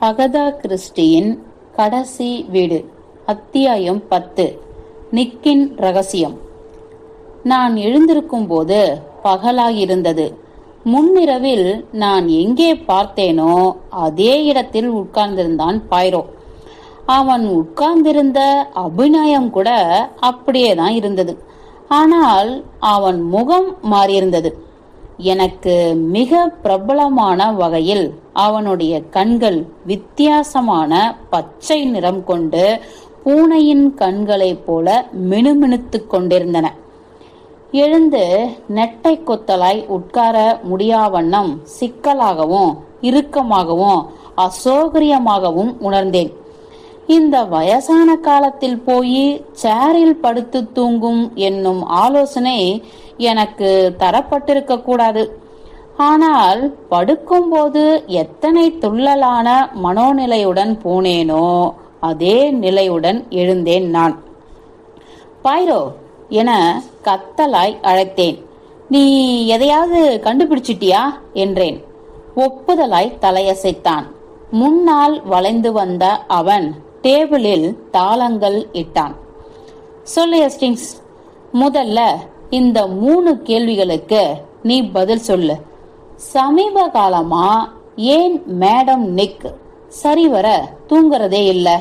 Agatha கிறிஸ்டியின் கடைசி வீடு அத்தியாயம் பத்து நிக்கின் ரகசியம். நான் எழுந்திருக்கும் போது பகலாயிருந்தது. முன்னிரவில் நான் எங்கே பார்த்தேனோ அதே இடத்தில் உட்கார்ந்திருந்தான் பாய்ரோ. அவன் உட்கார்ந்திருந்த அபிநயம் கூட அப்படியே தான் இருந்தது. ஆனால் அவன் முகம் மாறியிருந்தது. எனக்கு மிக பிரபலமான வகையில் அவனுடைய கண்கள் வித்தியாசமான பச்சை நிறம் கொண்டு பூனையின் கண்களைப் போல மினுமினுத்துக் கொண்டிருந்தன. எழுந்து நெட்டை கொத்தலாய் உட்கார முடியாவண்ணம் சிக்கலாகவும் இறுக்கமாகவும் அசௌகரியமாகவும் உணர்ந்தேன். இந்த வயசான காலத்தில் போய் சேரில் படுத்து தூங்கும் என்னும் ஆலோசனை எனக்கு தரப்பட்டிருக்க கூடாது ஆனால் படுக்கும்போது எத்தனை துள்ளலான மனோநிலையுடன் போனேனோ அதே நிலையுடன் எழுந்தேன் நான். பாய்ரோ என கத்தலாய் அழைத்தேன். நீ எதையாவது கண்டுபிடிச்சிட்டியா? என்றேன். ஒப்புதலாய் தலையசைத்தான். முன்னால் வளைந்து வந்த அவன் டேபிளில் தாளங்கள் இட்டான். சொல்லு எஸ்டிங்ஸ் முதல்ல இந்த மூணு கேள்விகளுக்கு நீ பதில் சொல்லு. சமீப காலமா ஏன் மேடம் நிக் சரிவர தூங்குறதே இல்ல?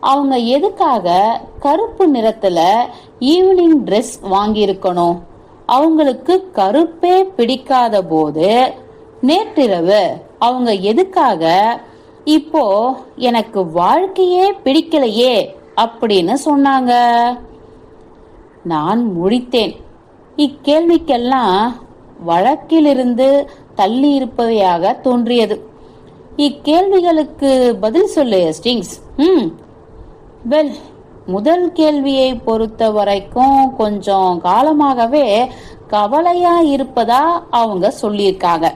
அவங்க எதுக்காக கருப்பு நிறத்துல ஈவினிங் ட்ரெஸ் வாங்கியிருக்கணும்? அவங்களுக்கு கருப்பே பிடிக்காத போது நேற்றிரவு அவங்க எதுக்காக இப்போ எனக்கு வாழ்க்கையே பிடிக்கலையே அப்படின்னு சொன்னாங்க? நான் முழித்தேன். இக்கேள்விக்கெல்லாம் வழக்கிலிருந்து தள்ளி இருப்பவையாக தோன்றியது. இக்கேள்விகளுக்கு பதில் சொல்லு ஸ்டிங்ஸ் ம். வெல் முதல் கேள்வியை பொறுத்த வரைக்கும் கொஞ்சம் காலமாகவே கவலையா இருப்பதா அவங்க சொல்லியிருக்காங்க.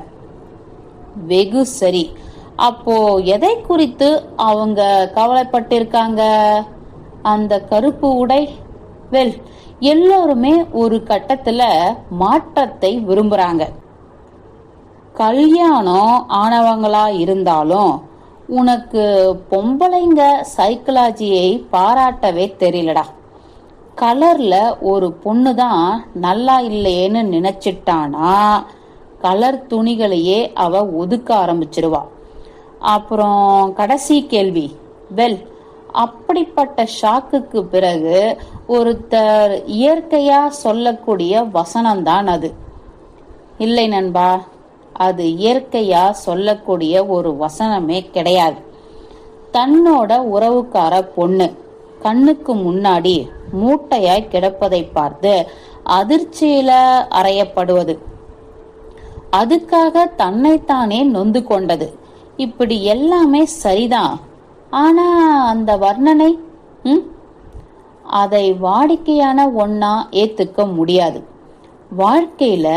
வெகு சரி. அப்போ எதை குறித்து அவங்க கவலைப்பட்டிருக்காங்க? அந்த கருப்பு உடை? வெல் எல்லோருமே ஒரு கட்டத்துல மாற்றத்தை விரும்புறாங்க. கல்யாணம் ஆனவங்களா இருந்தாலும் உனக்கு பொம்பளைங்க சைக்கலாஜியை பாராட்டவே தெரியலடா. கலர்ல ஒரு பொண்ணு தான் நல்லா இல்லையேன்னு நினைச்சிட்டானா கலர் துணிகளையே அவ ஒதுக்க ஆரம்பிச்சிருவா. அப்புறம் கடைசி கேள்வி. வெல் அப்படிப்பட்ட ஷாக்குக்கு பிறகு ஒருத்தர் இயற்கையா சொல்லக்கூடிய வசனம்தான் அது. இல்லை நண்பா அது இயற்கையா சொல்லக்கூடிய ஒரு வசனமே கிடையாது. தன்னோட உறவுக்கார பொண்ணு கண்ணுக்கு முன்னாடி மூட்டையாய் கிடப்பதை பார்த்து அதிர்ச்சியில அறையப்படுவது. அதுக்காக தன்னைத்தானே நொந்து கொண்டது. இப்படி எல்லாமே சரிதான். ஆனா அந்த வர்ணனை ம்? அதை வாடிக்கையான ஒன்னா ஏத்துக்க முடியாது. வாழ்க்கையில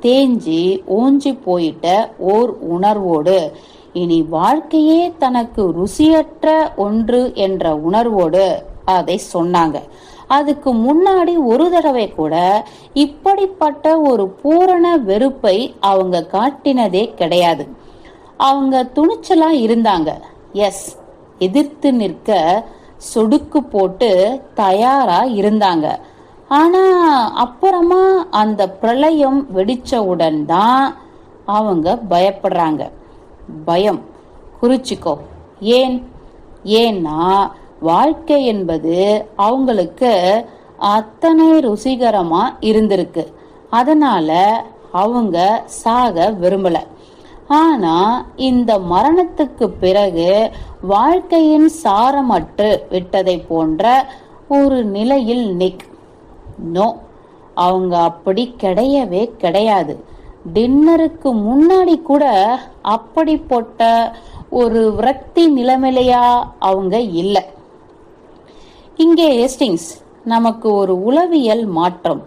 தேஞ்சி ஓஞ்சி போயிட்ட ஓர் உணர்வோடு இனி வாழ்க்கையே தனக்கு ருசியற்ற ஒன்று என்ற உணர்வோடு அதை சொன்னாங்க. அதுக்கு முன்னாடி ஒரு தடவை கூட இப்படிப்பட்ட ஒரு பூரண வெறுப்பை அவங்க காட்டினதே கிடையாது. அவங்க துணிச்சலா இருந்தாங்க. எஸ் எதிர்த்து நிற்க சொடுக்கு போட்டு தயாரா இருந்தாங்க. ஆனா அப்புறமா அந்த பிரளயம் வெடிச்சவுடன் தான் அவங்க பயப்படுறாங்க. பயம். குறிச்சிக்கோ. ஏன்? ஏன்னா வாழ்க்கை என்பது அவங்களுக்கு அத்தனை ருசிகரமா இருந்திருக்கு. அதனால அவங்க சாக விரும்பலை. ஆனா இந்த மரணத்துக்கு பிறகு வாழ்க்கையின் சாரமற்று விட்டதை போன்ற ஒரு நிலையில் நிக் நோ அவங்க அப்படி கிடையவே கிடையாது. டின்னருக்கு முன்னாடி கூட அப்படிப்பட்ட ஒரு விரக்தி நிலைமையிலையா அவங்க இல்லை. இங்கே எஸ்டிங்ஸ் நமக்கு ஒரு உளவியல் மாற்றம்.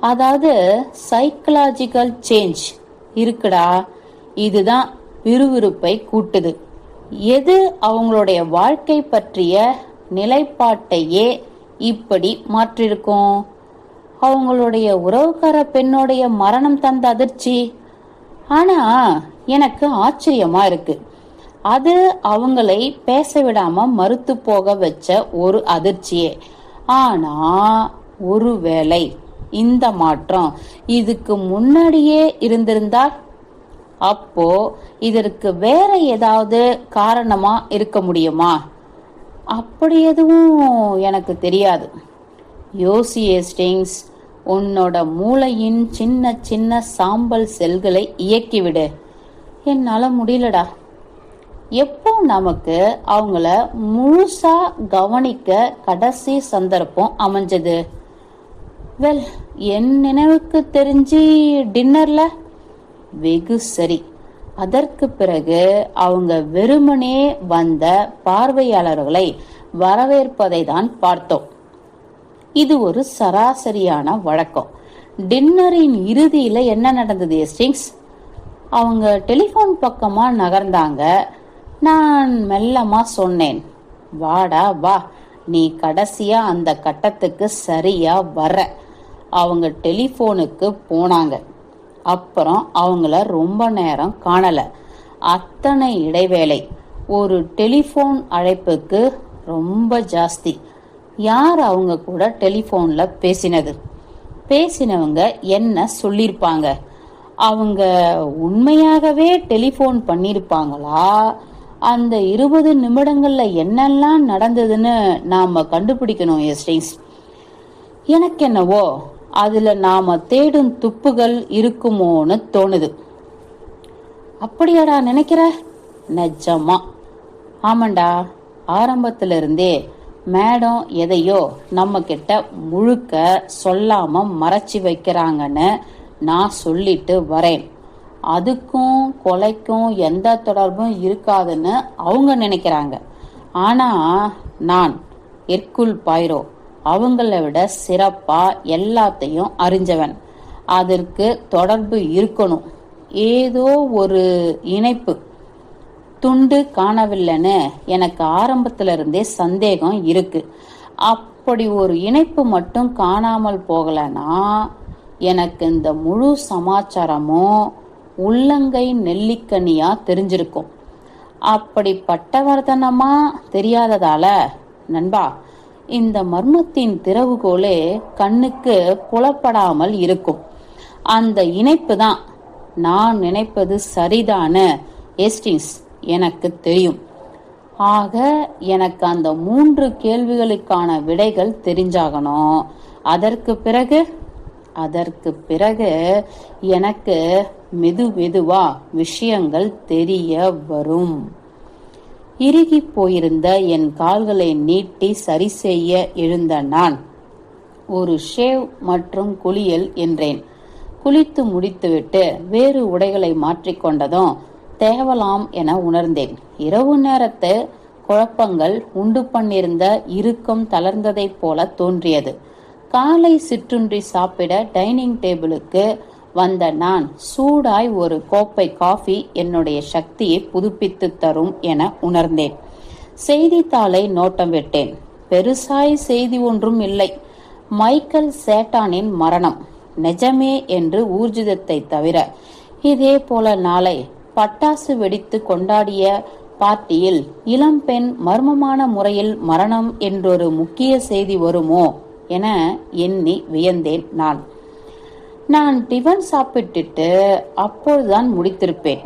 அதாவது சைக்கலாஜிக்கல் சேஞ்ச் இருக்குடா. இதுதான் விறுவிறுப்பை கூட்டுது. எது அவங்களுடைய வாழ்க்கை பற்றிய நிலைப்பாட்டையே இப்படி மாற்றிருக்கும்? அவங்களுடைய உறவுக்கார பெண்ணுடைய மரணம் தந்த அதிர்ச்சி. ஆனா எனக்கு ஆச்சரியமா இருக்கு. அது அவங்களை பேச விடாம மறுத்து போக வச்ச ஒரு அதிர்ச்சியே. ஆனா ஒருவேளை இந்த மாற்றம் இதுக்கு முன்னாடியே இருந்திருந்தால் அப்போ இதற்கு வேற ஏதாவது காரணமா இருக்க முடியுமா? அப்படி எதுவும் எனக்கு தெரியாது. யோசி ஏஸ்டிங்ஸ் உன்னோட மூளையின் சின்ன சின்ன சாம்பல் செல்களை இயக்கிவிடு. என்னால் முடியலடா. எப்போ நமக்கு அவங்கள முழுசா கவனிக்க கடைசி சந்தர்ப்பம் அமைஞ்சது? வெல் என் நினைவுக்கு தெரிஞ்சு டின்னர்ல வெகு சரி. அதற்கு பிறகு அவங்க வெறுமனே வந்த பார்வையாளர்களை வரவேற்பதை தான் பார்த்தோம். இது ஒரு சராசரியான வழக்கம். டின்னரின் இறுதியில என்ன நடந்தது எஸ்டிங்ஸ் அவங்க டெலிஃபோன் பக்கமா நகர்ந்தாங்க. நான் மெல்லமா சொன்னேன் வாடா வா. நீ கடைசியா அந்த கட்டத்துக்கு சரியா வர அவங்க டெலிஃபோனுக்கு போனாங்க. அப்புறம் அவங்கள ரொம்ப நேரம் காணல. அத்தனை இடைவேளை ஒரு டெலிஃபோன் அழைப்புக்கு ரொம்ப ஜாஸ்தி. யார் அவங்க கூட டெலிஃபோனில் பேசினது? பேசினவங்க என்ன சொல்லியிருப்பாங்க அவங்க உண்மையாகவே டெலிஃபோன் பண்ணியிருப்பாங்களா அந்த இருபது நிமிடங்களில் என்னெல்லாம் நடந்ததுன்னு நாம் கண்டுபிடிக்கணும் எஸ்டிங்ஸ் எனக்கு என்னவோ அதுல நாம தேடும் துப்புகள் இருக்குமோன்னு தோணுது. அப்படியாடா நினைக்கிற? நிஜமா. ஆமாண்டா ஆரம்பத்துல இருந்தே மேடம் எதையோ நம்ம கிட்ட முழுக்க சொல்லாம மறைச்சி வைக்கிறாங்கன்னு நான் சொல்லிட்டு வரேன். அதுக்கும் கொலைக்கும் எந்த தொடர்பும் இருக்காதுன்னு அவங்க நினைக்கிறாங்க. ஆனா நான் எர்குல் பாய்ரோ அவங்கள விட சிறப்பா எல்லாத்தையும் அறிஞ்சவன். அதற்கு தொடர்பு இருக்கணும். ஏதோ ஒரு இணைப்பு. துண்டு காணவில்லைன்னு எனக்கு ஆரம்பத்துல இருந்தே சந்தேகம் இருக்கு. அப்படி ஒரு இணைப்பு மட்டும் காணாமல் போகலனா எனக்கு இந்த முழு சமாச்சாரமும் உள்ளங்கை நெல்லிக்கனியா தெரிஞ்சிருக்கும். அப்படி பட்டவர்தனமா தெரியாததால நண்பா இந்த மர்மத்தின் திறவுகோலே கண்ணுக்கு புலப்படாமல் இருக்கும். அந்த இணைப்பு தான் நான் நினைப்பது சரிதான எஸ்டிங்ஸ் எனக்கு தெரியும். ஆக எனக்கு அந்த மூன்று கேள்விகளுக்கான விடைகள் தெரிஞ்சாகணும். அதற்கு பிறகு அதற்கு பிறகு எனக்கு மெது மெதுவா விஷயங்கள் தெரிய வரும். இறுகி போயிருந்த என் கால்களை நீட்டி சரி செய்ய எழுந்த நான் ஒரு ஷேவ் மற்றும் குளியல் என்றேன். குளித்து முடித்துவிட்டு வேறு உடைகளை மாற்றிக்கொண்டதும் தேவலாம் என உணர்ந்தேன். இரவு நேரத்து குழப்பங்கள் உண்டு பண்ணிருந்த இறுக்கம் தளர்ந்ததைப் போல தோன்றியது. காலை சிற்றுண்டி சாப்பிட டைனிங் டேபிளுக்கு வந்த நான் சூடாய் ஒரு கோப்பை காஃபி என்னுடைய சக்தியை புதுப்பித்து தரும் என உணர்ந்தேன். செய்தித்தாளை நோட்டம் விட்டேன். பெருசாய் செய்தி ஒன்றும் இல்லை. மைக்கேல் சேட்டானின் மரணம். நிஜமே என்று ஊர்ஜிதத்தை தவிர இதே போல நாளை பட்டாசு வெடித்து கொண்டாடிய பார்ட்டியில் இளம்பெண் மர்மமான முறையில் மரணம் என்றொரு முக்கிய செய்தி வருமோ என எண்ணி வியந்தேன் நான். நான் டிஃபன் சாப்பிட்டுட்டு அப்போதுதான் முடித்திருப்பேன்.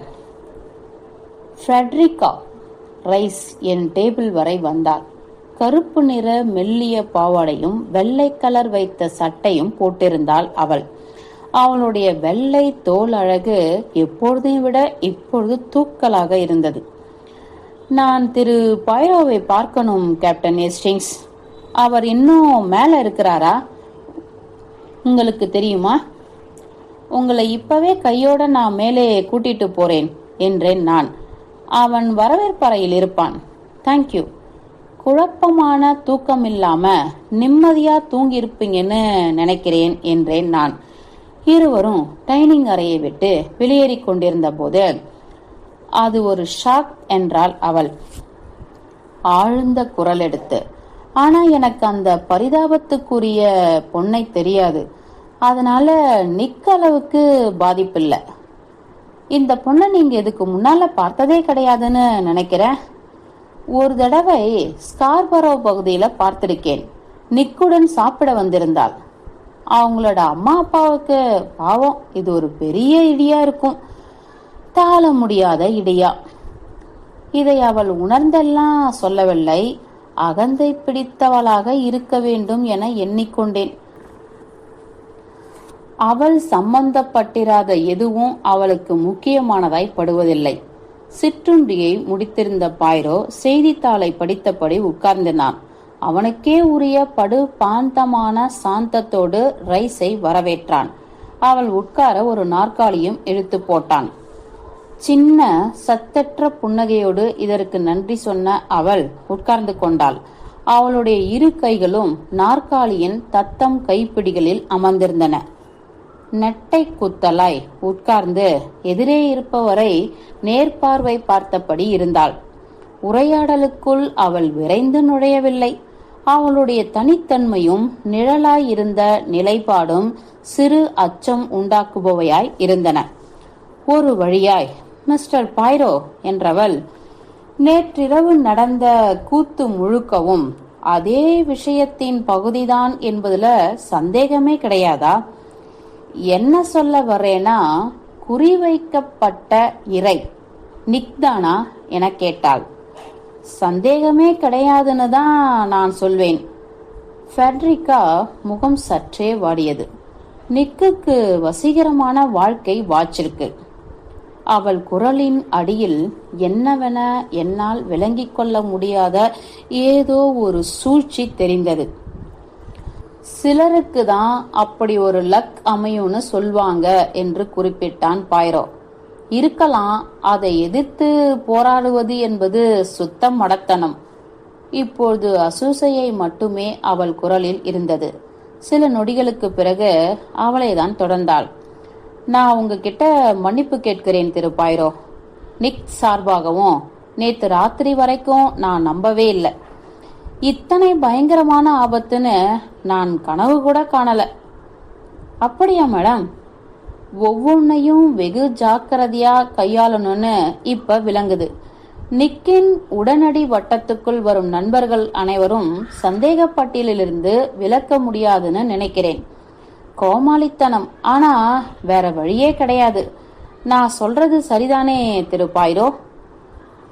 ஃப்ரெட்ரிகா ரைஸ் என் டேபிள் வரை வந்தாள். கருப்பு நிற மெல்லிய பாவாடையும் வெள்ளை கலர் வைத்த சட்டையும் போட்டிருந்தாள் அவள். அவளுடைய வெள்ளை தோல் அழகு எப்பொழுதையும் விட இப்பொழுது தூக்கலாக இருந்தது. நான் திரு பைரோவை பார்க்கணும் கேப்டன் எஸ்டிங்ஸ் அவர் இன்னும் மேலே இருக்கிறாரா? உங்களுக்கு தெரியுமா? உங்களை இப்பவே கையோட நான் மேலே கூட்டிட்டு போறேன் என்றேன் நான். அவன் வரவேற்பறையில் இருப்பான். தேங்க்யூ குழப்பமான தூக்கம் இல்லாம நிம்மதியா தூங்கியிருப்பீங்கன்னு நினைக்கிறேன் என்றேன் நான். இருவரும் டைனிங் அறையை விட்டு வெளியேறிக் கொண்டிருந்த போது அது ஒரு ஷாக் என்றாள் அவள். ஆழ்ந்த குரல் எடுத்து ஆனா எனக்கு அந்த பரிதாபத்துக்குரிய பொண்ணை தெரியாது. அதனால நிக்க அளவுக்கு பாதிப்பில்லை இந்த பொண்ணை நீங்க இதுக்கு முன்னால பார்த்ததே கிடையாதுன்னு நினைக்கிறேன். ஒரு தடவை ஸ்கார்பரோ பகுதியில பார்த்திருக்கேன். நிக்குடன் சாப்பிட வந்திருந்தாள். அவங்களோட அம்மா அப்பாவுக்கு பாவம் இது ஒரு பெரிய இடியா இருக்கும். தாழ முடியாத இடியா. இதை அவள் உணர்ந்தெல்லாம் சொல்லவில்லை. அகந்தை பிடித்தவளாக இருக்க வேண்டும் என எண்ணிக்கொண்டேன். அவள் சம்பந்தப்பட்டிராத எதுவும் அவளுக்கு முக்கியமானதாய் படுவதில்லை சிற்றுண்டியை முடித்திருந்த பாய்ரோ செய்தித்தாளை படித்தபடி உட்கார்ந்தினான் அவனுக்கே உரிய படு பாந்தமான சாந்தத்தோடு ரைஸை வரவேற்றான். அவள் உட்கார ஒரு நாற்காலியும் இழுத்து போட்டான். சின்ன சத்தற்ற புன்னகையோடு இதற்கு நன்றி சொன்ன அவள் உட்கார்ந்து கொண்டாள். அவளுடைய இரு கைகளும் நாற்காலியின் தத்தம் கைப்பிடிகளில் அமர்ந்திருந்தன. நெட்டை குத்தலாய் உட்கார்ந்து எதிரே இருப்பவரை நேர்பார்வை பார்த்தபடி இருந்தாள். உரையாடலுக்குள் அவள் விரைந்து நுழையவில்லை. அவளுடைய தனித்தன்மையும் நிழலாய் இருந்த நிலைப்பாடும் சிறு அச்சம் உண்டாக்குபவையாய் இருந்தன. ஒரு வழியாய் மிஸ்டர் பைரோ என்றவள் நேற்றிரவு நடந்த கூத்து முழுக்கவும் அதே விஷயத்தின் பகுதிதான் என்பதுல சந்தேகமே கிடையாதா? என்ன சொல்ல வரேனா குறிவைக்கப்பட்ட இறை நிக்தானா என கேட்டாள். சந்தேகமே கிடையாதுன்னு தான் நான் சொல்வேன். ஃபெட்ரிகா முகம் சற்றே வாடியது. நிக்குக்கு வசீகரமான வாழ்க்கை வாச்சிருக்கு. அவள் குரலின் அடியில் என்னவென என்னால் விளங்கிக் கொள்ள முடியாத ஏதோ ஒரு சூழ்ச்சி தெரிந்தது. சிலருக்கு தான் அப்படி ஒரு லக் அமையும்னு சொல்வாங்க என்று குறிப்பிட்டான் பாய்ரோ. இருக்கலாம் அதை எதிர்த்து போராடுவது என்பது சுத்த மடத்தனம். இப்பொழுது அசூசையை மட்டுமே அவள் குரலில் இருந்தது. சில நொடிகளுக்கு பிறகு அவளை தான் தொடர்ந்தாள். நான் உங்ககிட்ட மன்னிப்பு கேட்கிறேன் திரு பாய்ரோ. நிக் சார்பாகவும் நேத்து ராத்திரி வரைக்கும் நான் நம்பவே இல்லை. இத்தனை பயங்கரமான ஆபத்துன்னு நான் கனவு கூட காணல. அப்படியா மேடம்? ஒவ்வொன்னையும் வெகு ஜாக்கிரதையா கையாளணும்னு இப்ப விளங்குது. நிக்கின் உடனடி வட்டத்துக்குள் வரும் நண்பர்கள் அனைவரும் சந்தேக பட்டியலிலிருந்து விலக்க முடியாதுன்னு நினைக்கிறேன். கோமாளித்தனம். ஆனா வேற வழியே கிடையாது. நான் சொல்றது சரிதானே திரு பாயிரோ?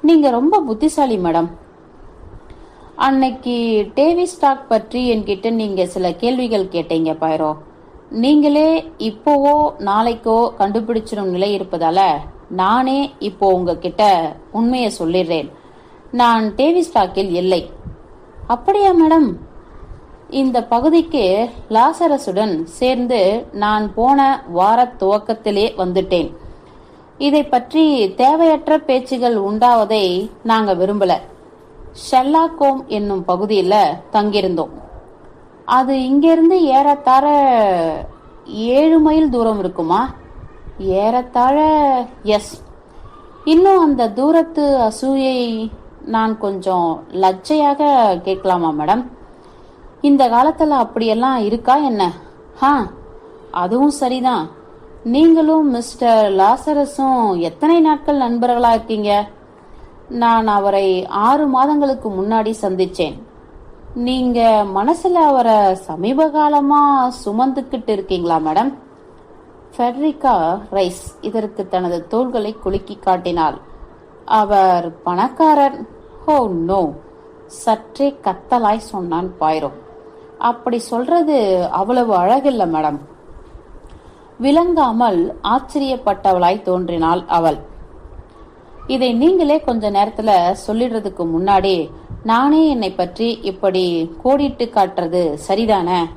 நீங்க ரொம்ப புத்திசாலி மேடம். அன்னைக்கு டேவி ஸ்டாக் பற்றி என்கிட்ட நீங்க சில கேள்விகள் கேட்டீங்க பாய்ரோ. நீங்களே இப்போவோ நாளைக்கோ கண்டுபிடிச்சிடும் நிலை இருப்பதால நானே இப்போ உங்ககிட்ட உண்மையை சொல்லிடுறேன் நான் டேவி ஸ்டாக்கில் இல்லை. அப்படியா மேடம்? இந்த பகுதிக்கு லாசரசுடன் சேர்ந்து நான் போன வார துவக்கத்திலே வந்துட்டேன். இதை பற்றி தேவையற்ற பேச்சுகள் உண்டாவதை நாங்க விரும்பல. ஷெல்லாகோம் என்னும் பகுதியில் தங்கியிருந்தோம். அது இங்கிருந்து ஏறத்தாழ ஏழு மைல் தூரம் இருக்குமா? ஏறத்தாழ எஸ் இன்னும் அந்த தூரத்து அசூயை நான் கொஞ்சம் லஜ்ஜையாக கேட்கலாமா மேடம்? இந்த காலத்தில் அப்படியெல்லாம் இருக்கா என்ன? ஹா அதுவும் சரிதான். நீங்களும் மிஸ்டர் லாசரஸும் எத்தனை நாட்கள் நண்பர்களா இருக்கீங்க? நான் அவரை ஆறு மாதங்களுக்கு முன்னாடி சந்திச்சேன். நீங்க மனசுல அவரை சமீப காலமா சுமந்துக்கிட்டு இருக்கீங்களா மேடம்? ஃபெட்ரிகா ரைஸ் இதற்கு தனது தோள்களை குலுக்கி காட்டினாள். அவர் பணக்காரர். ஹோ நோ. சற்றே கத்தலாய் சொன்னான் பாயிரோ. அப்படி சொல்றது அவ்வளவு அழகில்ல மேடம். விளங்காமல் ஆச்சரியப்பட்டவளாய் தோன்றினாள் அவள். இதை நீங்களே கொஞ்ச நேரத்துல சொல்லிடுறதுக்கு முன்னாடி நானே என்னை பற்றி இப்படி கோடிட்டு காட்டுறது சரிதானே?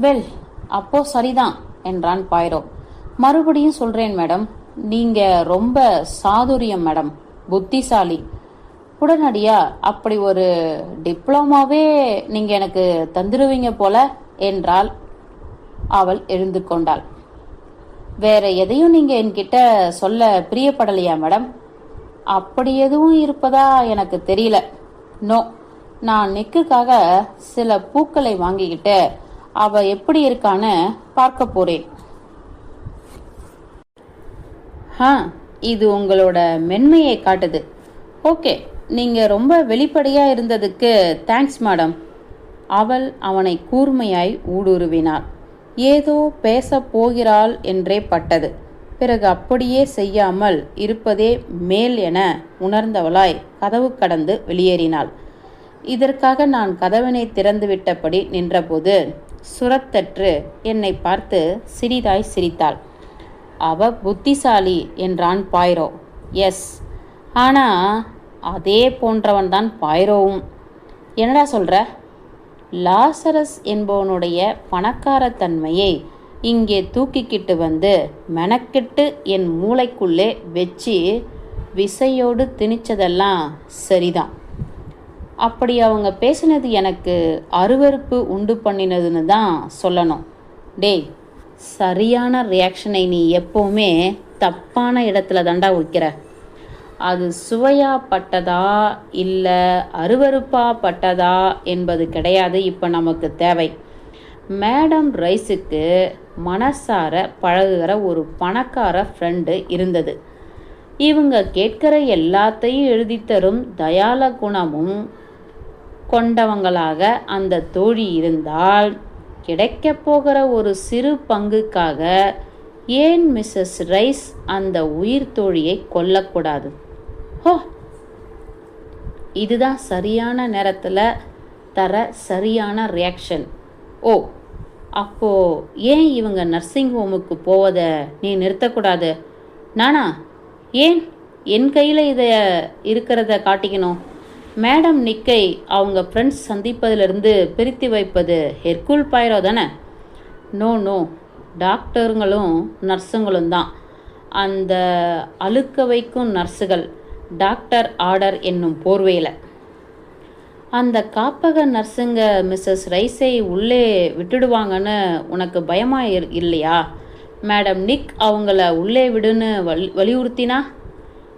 வெல் அப்போ சரிதான் என்றான் பாய்ரோ. மறுபடியும் சொல்றேன் மேடம். நீங்க ரொம்ப சாதுரியம் மேடம். புத்திசாலி. உடனடியா அப்படி ஒரு டிப்ளமாவே நீங்க எனக்கு தந்துடுவீங்க போல என்றால் அவள் எழுந்து கொண்டாள். வேற எதையும் நீங்க என்கிட்ட சொல்ல பிரியப்படலையா மேடம்? அப்படி எதுவும் இருப்பதா எனக்கு தெரியல. நோ நான் நெக்குக்காக சில பூக்களை வாங்கிக்கிட்டு அவ எப்படி இருக்கான்னு பார்க்க போறேன். ஆ இது உங்களோட மென்மையை காட்டுது. ஓகே நீங்கள் ரொம்ப வெளிப்படையாக இருந்ததுக்கு தேங்க்ஸ் மேடம். அவள் அவனை கூர்மையாய் ஊடுருவினாள். ஏதோ பேசப் போகிறாள் என்றே பட்டது. பிறகு அப்படியே செய்யாமல் இருப்பதே மேல் என உணர்ந்தவளாய் கதவு கடந்து வெளியேறினாள். இதற்காக நான் கதவினை திறந்துவிட்டபடி நின்றபோது சுரத்தற்று என்னை பார்த்து சிறிதாய் சிரித்தாள். அவ புத்திசாலி என்றான் பாய்ரோ. எஸ். ஆனா அதே போன்றவன் தான் பாய்ரோவும். என்னடா சொல்ற? லாசரஸ் என்பவனுடைய பணக்காரத்தன்மையை இங்கே தூக்கிக்கிட்டு வந்து மெனக்கிட்டு என் மூளைக்குள்ளே வச்சு விசையோடு திணிச்சதெல்லாம் சரிதான். அப்படி அவங்க பேசினது எனக்கு அருவருப்பு உண்டு பண்ணினதுன்னு தான் சொல்லணும். டேய் சரியான ரியாக்ஷனை நீ எப்போவுமே தப்பான இடத்துல தாண்டா வைக்கிற. அது சுவையா பட்டதா இல்லை அருவறுப்பா பட்டதா என்பது கிடையாது இப்போ நமக்கு தேவை. மேடம் ரைஸுக்கு மனசார பழகுகிற ஒரு பணக்கார ஃப்ரெண்டு இருந்தது. இவங்க கேட்கிற எல்லாத்தையும் எழுதித்தரும் தயால குணமும் கொண்டவங்களாக அந்த தோழி இருந்தால் கிடைக்கப் போகிற ஒரு சிறு பங்குக்காக ஏன் மிஸ்ஸஸ் ரைஸ் அந்த உயிர் தோழியை கொல்லக்கூடாது? ஹோ! இதுதான் சரியான நேரத்தில் தர சரியான ரியாக்ஷன் ஓ அப்போ ஏன் இவங்க நர்சிங் ஹோமுக்கு போவதை நீ நிறுத்தக்கூடாது? நானா ஏன் என் கையில் இதை இருக்கிறத காட்டிக்கணும்? மேடம் நிக்கை அவங்க ஃப்ரெண்ட்ஸ் சந்திப்பதிலிருந்து பிரித்து வைப்பது ஹெர்குல் பாயிரோ தானே? நோ நோ டாக்டருங்களும் நர்ஸுங்களும் தான். அந்த அழுக்க வைக்கும் நர்ஸுகள் டாக்டர் ஆர்டர் என்னும் போர்வையில். அந்த காப்பக நர்ஸுங்க மிஸ்ஸஸ் ரைஸை உள்ளே விட்டுடுவாங்கன்னு உனக்கு பயமா இரு- இல்லையா? மேடம் நிக் அவங்கள உள்ளே விடுன்னு வலி வலியுறுத்தினா?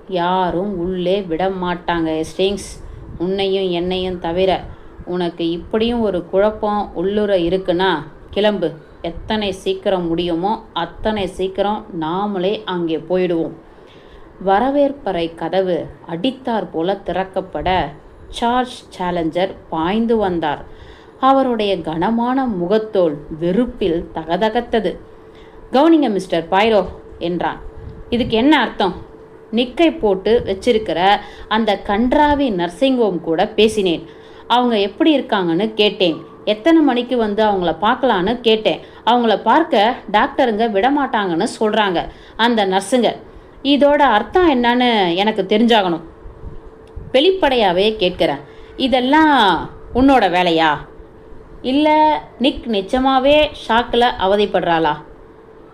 யாரும் உள்ளே விட மாட்டாங்க ஸ்டிங்ஸ் உன்னையும் என்னையும் தவிர உனக்கு இப்படியும் ஒரு குழப்பம் உள்ளுர இருக்குன்னா கிளம்பு. எத்தனை சீக்கிரம் முடியுமோ அத்தனை சீக்கிரம் நாமளே அங்கே போயிடுவோம். வரவேற்பறை கதவு அடித்தார் போல திறக்கப்பட சார்ஜ் சேலஞ்சர் பாய்ந்து வந்தார். அவருடைய கனமான முகத்தோல் வெறுப்பில் தகதகத்தது. கவனிங்க மிஸ்டர் பைரோ என்றான். இதுக்கு என்ன அர்த்தம்? நிக்கை போட்டு வச்சிருக்கிற அந்த கன்றாவி நர்சிங் ஹோம் கூட பேசினேன். அவங்க எப்படி இருக்காங்கன்னு கேட்டேன். எத்தனை மணிக்கு வந்து அவங்கள பார்க்கலான்னு கேட்டேன். அவங்கள பார்க்க டாக்டருங்க விடமாட்டாங்கன்னு சொல்கிறாங்க அந்த நர்ஸுங்க இதோட அர்த்தம் என்னன்னு எனக்கு தெரிஞ்சாகணும். வெளிப்படையாகவே கேட்குறேன். இதெல்லாம் உன்னோட வேலையா? இல்லை நிக் நிச்சமாகவே ஷாக்கில் அவதிப்படுறாளா?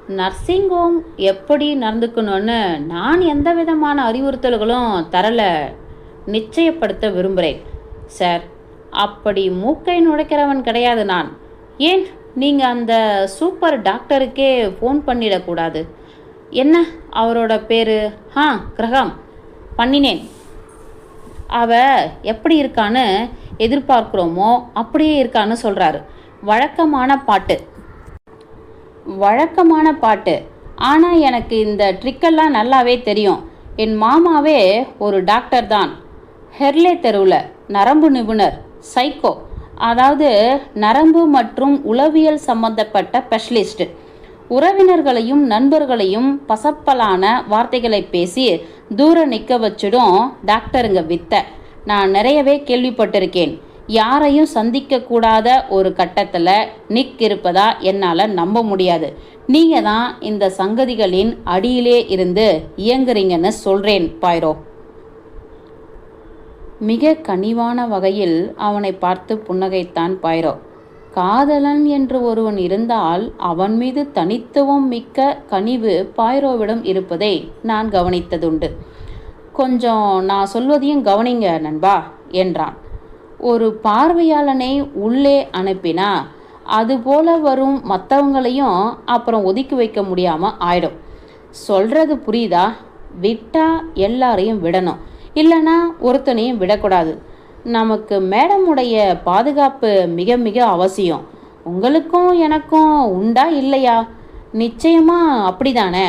நர்சிங் ஹோம் எப்படி நடந்துக்கணும்னு நான் எந்த விதமான அறிவுறுத்தல்களும் தரலை. நிச்சயப்படுத்த விரும்புகிறேன் சார். அப்படி மூக்கை நுழைக்கிறவன் கிடையாது நான். ஏன் நீங்கள் அந்த சூப்பர் டாக்டருக்கே ஃபோன் பண்ணிடக்கூடாது? என்ன அவரோட பேர்? ஆ கிரகம். பண்ணினேன். அவ எப்படி இருக்கான்னு எதிர்பார்க்குறோமோ அப்படியே இருக்கான்னு சொல்கிறாரு வழக்கமான பாட்டு. வழக்கமான பாட்டு. ஆனால் எனக்கு இந்த ட்ரிக்கெல்லாம் நல்லாவே தெரியும். என் மாமாவே ஒரு டாக்டர் தான். ஹெர்லே தெருவில் நரம்பு நிபுணர் சைக்கோ. அதாவது நரம்பு மற்றும் உளவியல் சம்பந்தப்பட்ட ஸ்பெஷலிஸ்ட். உறவினர்களையும் நண்பர்களையும் பசப்பலான வார்த்தைகளை பேசி தூர நிற்க வச்சிடும் டாக்டருங்க வித்தை. நான் நிறையவே கேள்விப்பட்டிருக்கேன். யாரையும் சந்திக்க கூடாத ஒரு கட்டத்தில் நிக் இருப்பதா என்னால் நம்ப முடியாது. நீங்கள் தான் இந்த சங்கதிகளின் அடியிலே இருந்து இயங்குறீங்கன்னு சொல்கிறேன் பாயிரோ. மிக கனிவான வகையில் அவனை பார்த்து புன்னகைத்தான் பாயிரோ. காதலன் என்று ஒருவன் இருந்தால் அவன் மீது தனித்துவம் மிக்க கனிவு பாய்ரோவிடம் இருப்பதை நான் கவனித்ததுண்டு. கொஞ்சம் நான் சொல்வதையும் கவனிங்க நண்பா என்றான். ஒரு பார்வையாளனை உள்ளே அனுப்பினா அதுபோல வரும் மற்றவங்களையும் அப்புறம் ஒதுக்கி வைக்க முடியாமல் ஆயிடும். சொல்கிறது புரியுதா? விட்டா எல்லாரையும் விடணும். இல்லைன்னா ஒருத்தனையும் விடக்கூடாது. நமக்கு மேடமுடைய பாதுகாப்பு மிக மிக அவசியம். உங்களுக்கும் எனக்கும் உண்டா இல்லையா? நிச்சயமா அப்படிதானே?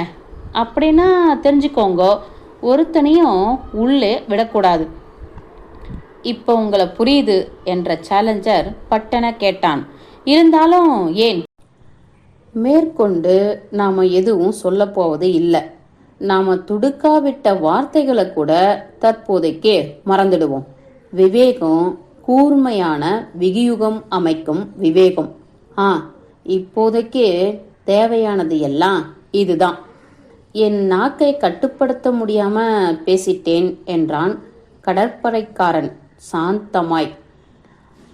அப்படின்னா தெரிஞ்சுக்கோங்க. ஒருத்தனையும் உள்ளே விடக்கூடாது. இப்போ உங்களை புரியுது என்ற சேலஞ்சர் பட்டன கேட்டான். இருந்தாலும் ஏன்? மேற்கொண்டு நாம் எதுவும் சொல்லப்போவது இல்லை. நாம் துடுக்காவிட்ட வார்த்தைகளை கூட தற்போதைக்கே மறந்துடுவோம். விவேகம் கூர்மையான விகியுகம் அமைக்கும் விவேகம். ஆ இப்போதைக்கு தேவையானது எல்லாம் இதுதான். என் நாக்கை கட்டுப்படுத்த முடியாம பேசிட்டேன் என்றான் கடற்படைக்காரன் சாந்தமாய்.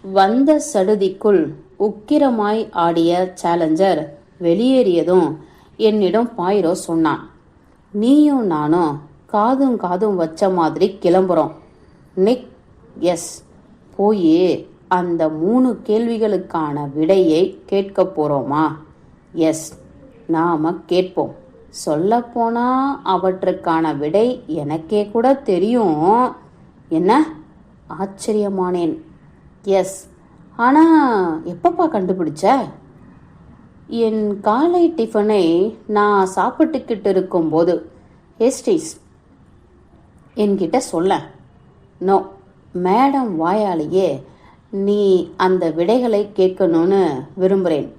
வந்த சடுதிக்குள் உக்கிரமாய் ஆடிய சேலஞ்சர் வெளியேறியதும் என்னிடம் பாயிரோ சொன்னான் நீயும் நானும் காதும் காதும் வச்ச மாதிரி கிளம்புறோம். நிக் எஸ் போய் அந்த மூணு கேள்விகளுக்கான விடையை கேட்க போறோமா? எஸ் நாம கேட்போம். சொல்லப்போனா அவற்றுக்கான விடை எனக்கே கூட தெரியும். என்ன? ஆச்சரியமானேன். எஸ் ஆனா எப்பப்பா கண்டுபிடிச்ச? என் காலை டிஃபனை நான் சாப்பிட்டுக்கிட்டு இருக்கும்போது ஹேஸ்டீஸ் என்கிட்ட சொல்ல. நோ மேடம் வாயாலேயே நீ அந்த விடைகளை கேட்கணும்னு விரும்புகிறேன்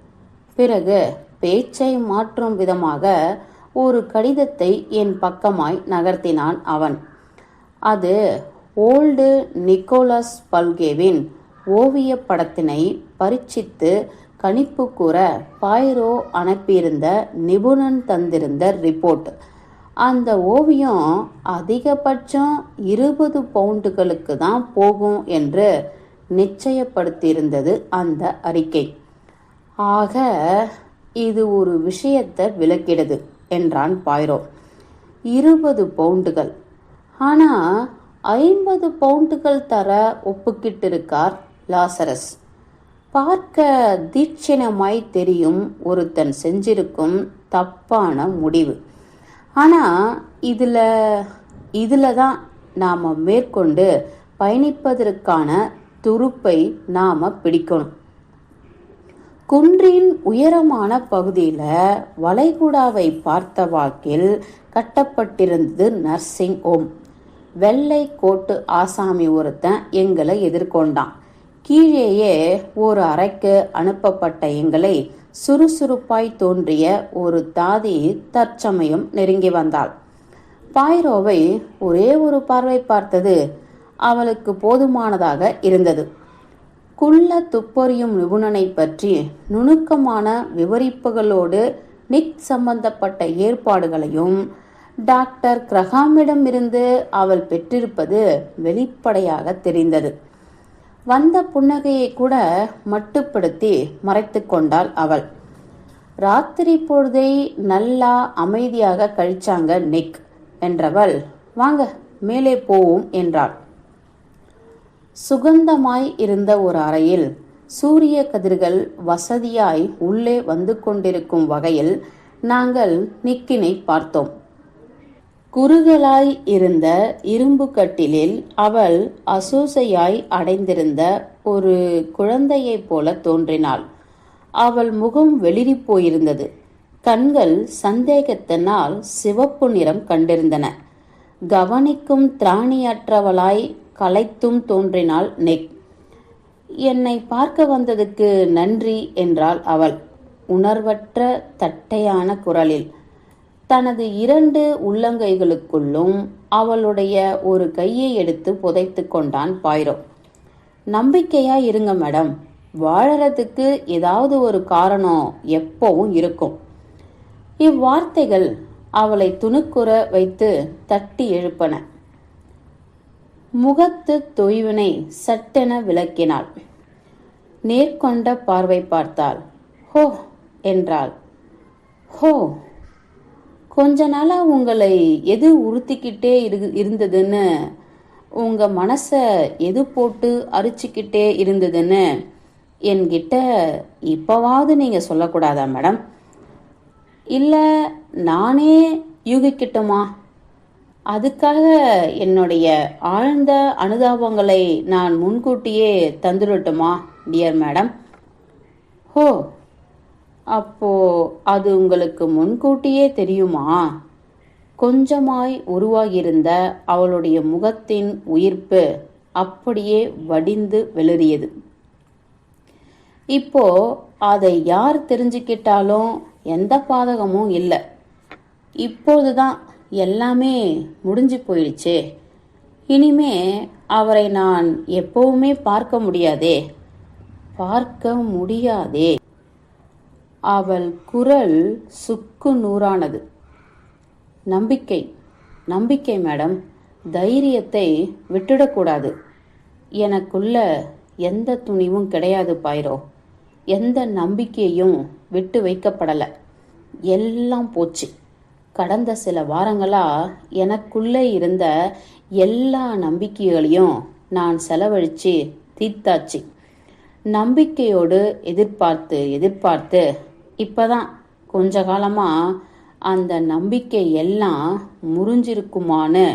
பிறகு பேச்சை மாற்றும் விதமாக ஒரு கடிதத்தை என் பக்கமாய் நகர்த்தினான் அவன். அது ஓல்டு நிக்கோலஸ் பல்கேவின் ஓவியப் படத்தினை பரீட்சித்து கணிப்பு கூற பாய்ரோ அனுப்பியிருந்த நிபுணன் தந்திருந்த ரிப்போர்ட். அந்த ஓவியம் அதிகபட்சம் இருபது பவுண்டுகளுக்கு தான் போகும் என்று நிச்சயப்படுத்தியிருந்தது அந்த அறிக்கை. ஆக இது ஒரு விஷயத்தை விளக்கிடுது என்றான் பாய்ரோ. இருபது பவுண்டுகள். ஆனால் ஐம்பது பவுண்டுகள் தர ஒப்புக்கிட்டிருக்கார் லாசரஸ். பார்க்க தீட்சிணமாய் தெரியும் ஒருத்தன் செஞ்சிருக்கும் தப்பான முடிவு. ஆனால் இதில் இதில் தான் நாம் மேற்கொண்டு பயணிப்பதற்கான துருப்பை நாம் பிடிக்கணும். குன்றின் உயரமான பகுதியில் வளைகுடாவை பார்த்த வாக்கில் கட்டப்பட்டிருந்தது நர்சிங் ஹோம். வெள்ளை கோட்டு ஆசாமி ஒருத்தன் எங்களை எதிர்கொண்டான். கீழேயே ஒரு அறைக்கு அனுப்பப்பட்ட எங்களை சுறுசுறுப்பாய் தோன்றிய ஒரு தாதி தற்சமயம் நெருங்கி வந்தாள். பாய்ரோவை ஒரே ஒரு பார்வை பார்த்தது அவளுக்கு போதுமானதாக இருந்தது. குள்ள துப்பறியும் நிபுணனை பற்றி நுணுக்கமான விவரிப்புகளோடு நிக் சம்பந்தப்பட்ட ஏற்பாடுகளையும் டாக்டர் கிரகாமிடமிருந்து அவள் பெற்றிருப்பது வெளிப்படையாக தெரிந்தது. வந்த புன்னகையை கூட மட்டுப்படுத்தி மறைத்து கொண்டாள் அவள். ராத்திரி பொழுதை நல்லா அமைதியாக கழிச்சாங்க நிக் என்றவள் வாங்க மேலே போவோம் என்றாள். சுகந்தமாய் இருந்த ஒரு அறையில் சூரிய கதிர்கள் வசதியாய் உள்ளே வந்து கொண்டிருக்கும் வகையில் நாங்கள் நிக்கினை பார்த்தோம். குறுகலாய் இருந்த இரும்பு கட்டிலில் அவள் அசூசையாய் அடைந்திருந்த ஒரு குழந்தையைப் போல தோன்றினாள். அவள் முகம் வெளிரி போயிருந்தது. கண்கள் சந்தேகத்தினால் சிவப்பு நிறம் கண்டிருந்தன. கவனிக்கும் திராணியற்றவளாய் களைத்தும் தோன்றினாள் நெக். என்னை பார்க்க வந்ததுக்கு நன்றி என்றாள் அவள் உணர்வற்ற தட்டையான குரலில். தனது இரண்டு உள்ளங்கைகளுக்குள்ளும் அவளுடைய ஒரு கையை எடுத்து புதைத்து கொண்டான் பாய்ரோ. நம்பிக்கையா இருங்க மேடம். வாழறதுக்கு ஏதாவது ஒரு காரணம் எப்பவும் இருக்கும். இவ்வார்த்தைகள் அவளை துணுக்குற வைத்து தட்டி எழுப்பன. முகத்து தொய்வினை சட்டென விளக்கினாள். நேர்கொண்ட பார்வை பார்த்தாள். ஹோ! என்றாள். ஹோ! கொஞ்ச நாளா உங்களை எது உறுத்திக்கிட்டே இரு இருந்ததுன்னு உங்க மனச எது போட்டு அரிச்சுக்கிட்டே இருந்ததுன்னு என்கிட்ட இப்பவாவது நீங்க சொல்லக்கூடாதா மேடம்? இல்ல நானே யூகிக்கட்டுமா? அதுக்காக என்னுடைய ஆழ்ந்த அனுதாபங்களை நான் முன்கூட்டியே தந்துடட்டுமா டியர் மேடம்? ஹோ அப்போ அது உங்களுக்கு முன்கூட்டியே தெரியுமா? கொஞ்சமாய் உருவாகியிருந்த அவளுடைய முகத்தின் உயிர்ப்பு அப்படியே வடிந்து வெளிறியது. இப்போ அதை யார் தெரிஞ்சுக்கிட்டாலும் எந்த பாதகமும் இல்லை. இப்போதுதான் எல்லாமே முடிஞ்சு போயிடுச்சே. இனிமே அவரை நான் எப்பவுமே பார்க்க முடியாதே. பார்க்க முடியாதே. அவள் குரல் சுக்கு நூறானது. நம்பிக்கை நம்பிக்கை மேடம். தைரியத்தை விட்டுடக்கூடாது. எனக்குள்ள எந்த துணிவும் கிடையாது பாயிரோ. எந்த நம்பிக்கையும் விட்டு வைக்கப்படலை. எல்லாம் போச்சு. கடந்த சில வாரங்களா எனக்குள்ளே இருந்த எல்லா நம்பிக்கைகளையும் நான் செலவழித்து தீர்த்தாச்சு. நம்பிக்கையோடு எதிர்பார்த்து எதிர்பார்த்து இப்பதான் கொஞ்ச காலமாக அந்த நம்பிக்கை எல்லாம் முறிஞ்சிருக்குமான்னு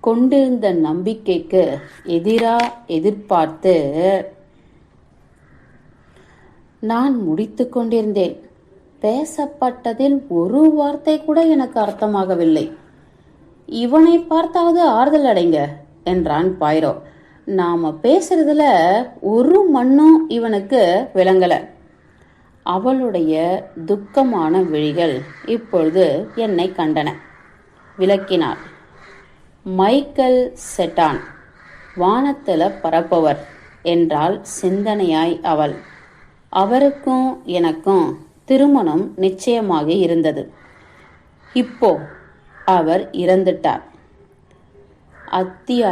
கொண்டிருந்த நம்பிக்கைக்கு எதிராக எதிர்பார்த்து நான் முடித்து கொண்டிருந்தேன். பேசப்பட்டதில் ஒரு வார்த்தை கூட எனக்கு அர்த்தமாகவில்லை. இவனை பார்த்தாவது ஆறுதல் அடைங்க என்றான் பாயிரோ. நாம பேசுறதுல ஒரு மண்ணும் இவனுக்கு விளங்கல. அவளுடைய துக்கமான விழிகள் இப்பொழுது என்னை கண்டன. விளக்கினார் மைக்கேல் செட்டான் வானத்தில் பரப்பவர் என்றால் சிந்தனையாய் அவள். அவருக்கும் எனக்கும் திருமணம் நிச்சயமாக இருந்தது. இப்போ அவர் இறந்துட்டார். அத்தியா